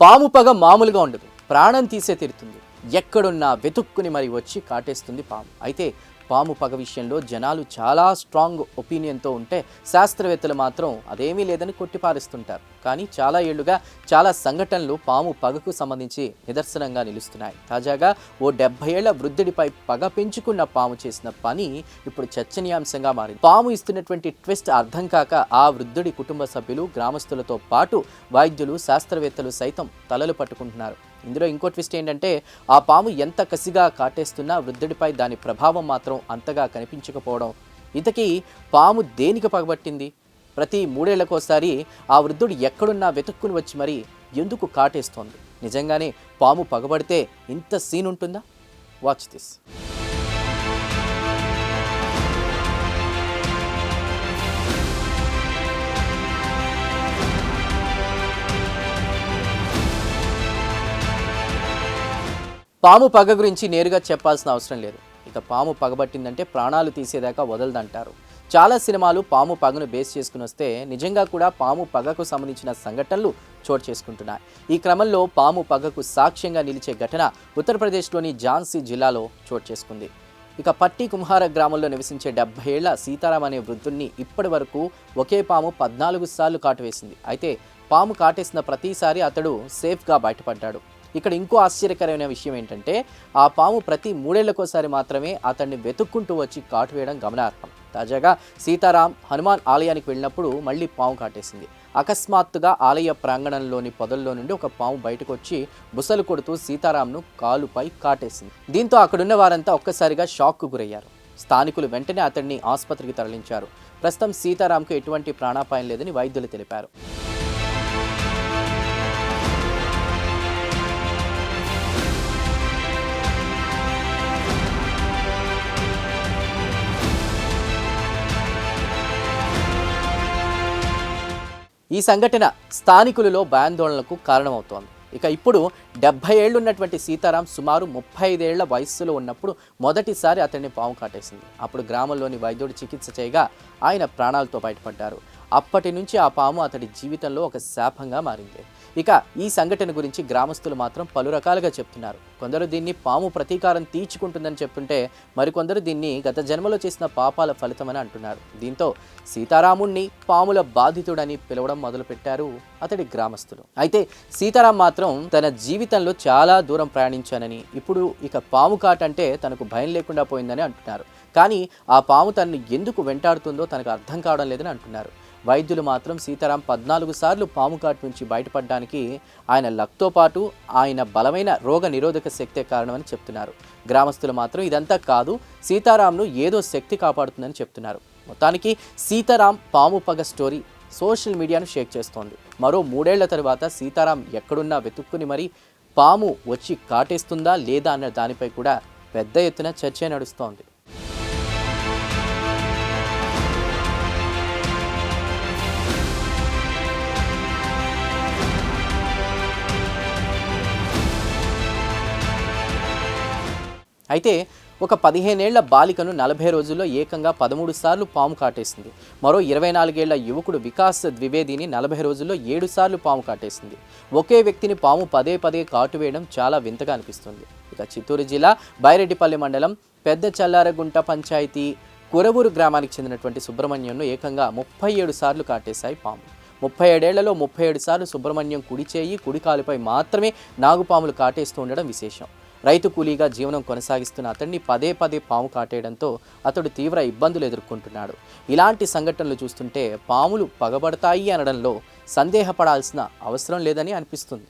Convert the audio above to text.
పాము పగ మామూలుగా ఉండదు. ప్రాణం తీసే తీరుతుంది. ఎక్కడున్నా వెతుక్కుని మరి వచ్చి కాటేస్తుంది పాము. అయితే పాము పగ విషయంలో జనాలు చాలా స్ట్రాంగ్ ఒపీనియన్తో ఉంటే శాస్త్రవేత్తలు మాత్రం అదేమీ లేదని కొట్టిపారేస్తుంటారు. కానీ చాలా ఏళ్ళుగా చాలా సంఘటనలు పాము పగకు సంబంధించి నిదర్శనంగా నిలుస్తున్నాయి. తాజాగా ఓ డెబ్బై ఏళ్ళ వృద్ధుడిపై పగ పెంచుకున్న పాము చేసిన పని ఇప్పుడు చర్చనీయాంశంగా మారింది. పాము ఇస్తున్నటువంటి ట్విస్ట్ అర్థం కాక ఆ వృద్ధుడి కుటుంబ సభ్యులు గ్రామస్తులతో పాటు వైద్యులు శాస్త్రవేత్తలు సైతం తలలు పట్టుకుంటున్నారు. ఇందులో ఇంకో ట్విస్ట్ ఏంటంటే ఆ పాము ఎంత కసిగా కాటేస్తున్నా వృద్ధుడిపై దాని ప్రభావం మాత్రం అంతగా కనిపించకపోవడం. ఇంతకీ పాము దేనికి పగబట్టింది? ప్రతి మూడేళ్ళకోసారి ఆ వృద్ధుడు ఎక్కడున్నా వెతుక్కుని వచ్చి మరి ఎందుకు కాటేస్తోంది? నిజంగానే పాము పగబడితే ఇంత సీన్ ఉంటుందా? వాచ్ దిస్ పాము పగ గురించి నేరుగా చెప్పాల్సిన అవసరం లేదు. ఇక పాము పగబట్టిందంటే ప్రాణాలు తీసేదాకా వదలదంటారు. చాలా సినిమాలు పాము పగను బేస్ చేసుకుని వస్తే నిజంగా కూడా పాము పగకు సంబంధించిన సంఘటనలు చోటు చేసుకుంటున్నాయి. ఈ క్రమంలో పాము పగకు సాక్ష్యంగా నిలిచే ఘటన ఉత్తరప్రదేశ్లోని ఝాన్సీ జిల్లాలో చోటు చేసుకుంది. ఇక పట్టి కుమ్హార గ్రామంలో నివసించే డెబ్బై ఏళ్ళ సీతారాం అనే వృద్ధుణ్ణి ఇప్పటి వరకు ఒకే పాము పద్నాలుగు సార్లు కాటువేసింది అయితే పాము కాటేసిన ప్రతిసారి అతడు సేఫ్గా బయటపడ్డాడు. ఇక్కడ ఇంకో ఆశ్చర్యకరమైన విషయం ఏంటంటే ఆ పాము ప్రతి మూడేళ్ళకోసారి మాత్రమే అతన్ని వెతుక్కుంటూ వచ్చి కాటు వేయడం గమనార్హం. తాజాగా సీతారాం హనుమాన్ ఆలయానికి వెళ్ళినప్పుడు మళ్ళీ పాము కాటేసింది. అకస్మాత్తుగా ఆలయ ప్రాంగణంలోని పొదల్లో నుండి ఒక పాము బయటకు వచ్చి బుసలు కొడుతూ సీతారాంను కాలుపై కాటేసింది. దీంతో అక్కడున్న వారంతా ఒక్కసారిగా షాక్కు గురయ్యారు. స్థానికులు వెంటనే అతన్ని ఆసుపత్రికి తరలించారు. ప్రస్తుతం సీతారాంకు ఎటువంటి ప్రాణాపాయం లేదని వైద్యులు తెలిపారు. ఈ సంఘటన స్థానికులలో భయాందోళనలకు కారణమవుతోంది. ఇక ఇప్పుడు డెబ్బై ఏళ్ళు ఉన్నటువంటి సీతారాం సుమారు ముప్పై ఐదేళ్ళ వయస్సులో ఉన్నప్పుడు మొదటిసారి అతన్ని పాము కాటేసింది. అప్పుడు గ్రామంలోని వైద్యుడు చికిత్స చేయగా ఆయన ప్రాణాలతో బయటపడ్డారు. అప్పటి నుంచి ఆ పాము అతడి జీవితంలో ఒక శాపంగా మారింది. ఇక ఈ సంఘటన గురించి గ్రామస్తులు మాత్రం పలు రకాలుగా చెప్తున్నారు. కొందరు దీన్ని పాము ప్రతీకారం తీర్చుకుంటుందని చెప్తుంటే మరికొందరు దీన్ని గత జన్మలో చేసిన పాపాల ఫలితమని అంటున్నారు. దీంతో సీతారాముణ్ణి పాముల బాధితుడని పిలవడం మొదలుపెట్టారు అతడి గ్రామస్తులు. అయితే సీతారాం మాత్రం తన జీవితంలో చాలా దూరం ప్రయాణించానని ఇప్పుడు ఇక పాము కాటంటే తనకు భయం లేకుండా పోయిందని అంటున్నారు. కానీ ఆ పాము తనను ఎందుకు వెంటాడుతుందో తనకు అర్థం కావడం లేదని అంటున్నారు. వైద్యులు మాత్రం సీతారాం పద్నాలుగు సార్లు పాము కాటు నుంచి బయటపడడానికి ఆయన లక్తో పాటు ఆయన బలమైన రోగ నిరోధక శక్తే కారణమని చెప్తున్నారు. గ్రామస్తులు మాత్రం ఇదంతా కాదు సీతారాంను ఏదో శక్తి కాపాడుతుందని చెప్తున్నారు. మొత్తానికి సీతారాం పాము పగ స్టోరీ సోషల్ మీడియాను షేక్ చేస్తోంది. మరో మూడేళ్ళ తరువాత సీతారాం ఎక్కడున్నా వెతుక్కుని మరి పాము వచ్చి కాటేస్తుందా లేదా అన్న దానిపై కూడా పెద్ద ఎత్తున చర్చ నడుస్తోంది. అయితే ఒక పదిహేనేళ్ళ బాలికను నలభై రోజుల్లో ఏకంగా పదమూడు సార్లు పాము కాటేసింది. మరో ఇరవై నాలుగేళ్ళ యువకుడు వికాస్ ద్వివేదిని నలభై రోజుల్లో ఏడు సార్లు పాము కాటేసింది. ఒకే వ్యక్తిని పాము పదే పదే కాటు వేయడం చాలా వింతగా అనిపిస్తుంది. ఇక చిత్తూరు జిల్లా బైరెడ్డిపల్లి మండలం పెద్ద చల్లారగుంట పంచాయతీ కురవూరు గ్రామానికి చెందినటువంటి సుబ్రహ్మణ్యంను ఏకంగా ముప్పై ఏడు సార్లు కాటేశాయి పాము. ముప్పై ఏడేళ్ళలో ముప్పై ఏడు సార్లు సుబ్రహ్మణ్యం కుడి చేయి కుడి కాలుపై మాత్రమే నాగుపాములు కాటేస్తూ ఉండడం విశేషం. రైతు కూలీగా జీవనం కొనసాగిస్తున్న అతన్ని పదే పదే పాము కాటేయడంతో అతడు తీవ్ర ఇబ్బందులు ఎదుర్కొంటున్నాడు. ఇలాంటి సంఘటనలు చూస్తుంటే పాములు పగబడతాయి అనడంలో సందేహపడాల్సిన అవసరం లేదని అనిపిస్తుంది.